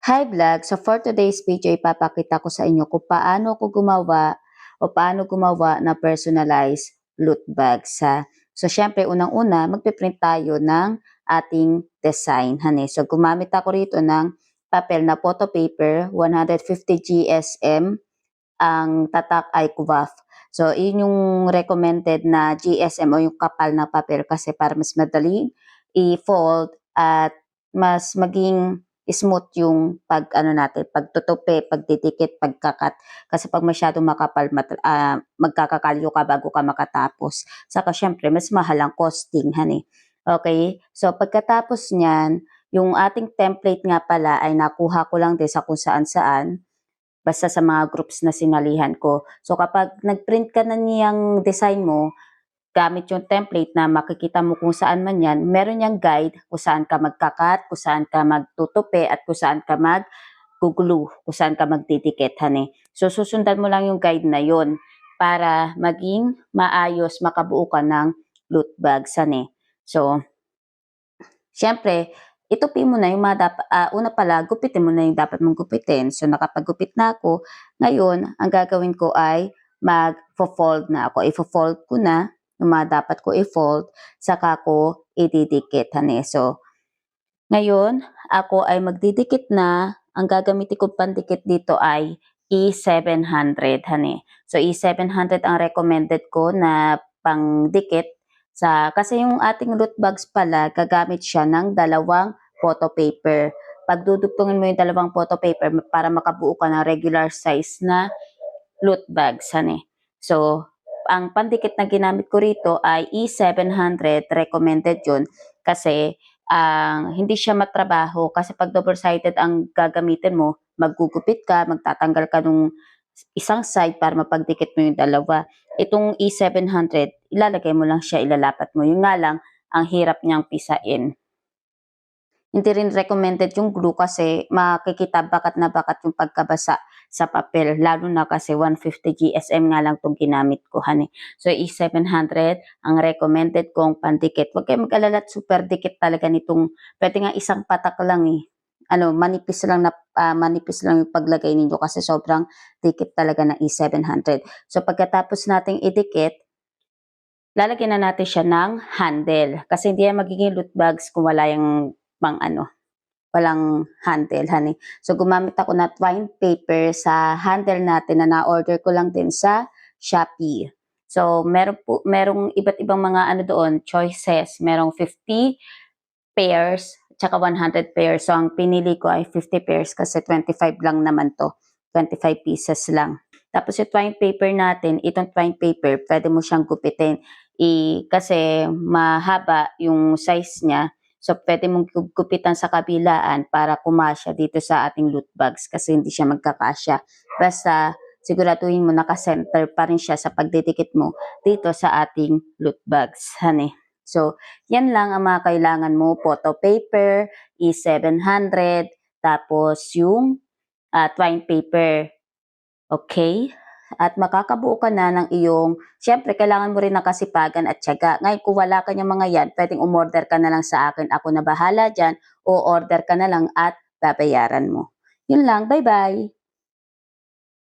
Hi vlog! So for today's video, ipapakita ko sa inyo kung paano ko gumawa o paano gumawa ng personalized loot bags. Ha? So syempre, unang-una, magpiprint tayo ng ating design. Hani. So gumamit ako rito ng papel na photo paper, 150 GSM, ang tatak ay kuwaf. So, yun yung recommended na GSM o yung kapal na papel kasi para mas madali i-fold at mas maging smooth yung pag ano natin, pagtutupi, pagdidikit, pagkakat. Kasi pag masyadong makapal, mat, uh, magkakakalyo ka bago ka makatapos. Saka syempre, mas mahal ang costing, hani. Okay? So, pagkatapos niyan, yung ating template nga pala ay nakuha ko lang din sa kung saan-saan basta sa mga groups na sinalihan ko. So kapag nag-print ka na niyang design mo, gamit yung template na makikita mo kung saan man yan, meron niyang guide kung saan ka magkakat, kung saan ka magtutupi, at kung saan ka mag glue, kung saan ka magdidikit, hani. So susundan mo lang yung guide na yon para maging maayos, makabuo ka ng loot bags, hani. So, syempre, itupi mo na yung mga dapat, uh, una pala, gupitin mo na yung dapat mong gupitin. So, nakapagupit na ako. Ngayon, ang gagawin ko ay mag-fold na ako. I-fold ko na yung mga dapat ko i-fold, saka ko ididikit. Hani. So, ngayon, ako ay magdidikit na. Ang gagamitin ko pandikit dito ay E700. Hani. So, E700 ang recommended ko na pangdikit sa kasi yung ating loot bags pala gagamit siya ng dalawang photo paper. Pagdudugtungin mo yung dalawang photo paper para makabuo ka ng regular size na loot bags. Hani. So, ang pandikit na ginamit ko rito ay E700. Recommended yun kasi ang uh, hindi siya matrabaho kasi pag double-sided ang gagamitin mo, maggugupit ka, magtatanggal ka nung isang side para mapagdikit mo yung dalawa. Itong E700, ilalagay mo lang siya, ilalapat mo. Yung nga lang, ang hirap niyang pisain. Hindi rin recommended yung glue kasi makikita bakat na bakat yung pagkabasa sa papel. Lalo na kasi 150 GSM nga lang itong ginamit ko, honey. So, E700, ang recommended kong pandikit. Huwag kayo mag-alala super dikit talaga nitong, pwede nga isang patak lang eh. Ano, manipis lang na, uh, manipis lang yung paglagay ninyo kasi sobrang dikit talaga ng E700. So, pagkatapos nating idikit, lalagyan na natin siya ng handle. Kasi hindi yan magiging loot bags kung wala yung pang ano, walang handle, honey. So, gumamit ako na twine paper sa handle natin na na-order ko lang din sa Shopee. So, meron po, merong iba't ibang mga ano doon, choices. Merong 50 pairs, tsaka 100 pairs. So, ang pinili ko ay 50 pairs kasi 25 lang naman to. 25 pieces lang. Tapos yung twine paper natin, itong twine paper, pwede mo siyang gupitin. I, kasi mahaba yung size niya. So, pwede mong gupitan sa kabilaan para kumasya dito sa ating loot bags kasi hindi siya magkakasya. Basta, siguraduhin mo naka-center pa rin siya sa pagdidikit mo dito sa ating loot bags. Honey. So, yan lang ang mga kailangan mo. Photo paper, E700, tapos yung uh, twine paper. Okay? At makakabuo ka na ng iyong, syempre kailangan mo rin ng kasipagan at tiyaga. Ngayon kung wala ka mga yan, pwedeng umorder ka na lang sa akin. Ako na bahala dyan o order ka na lang at babayaran mo. Yun lang, bye-bye!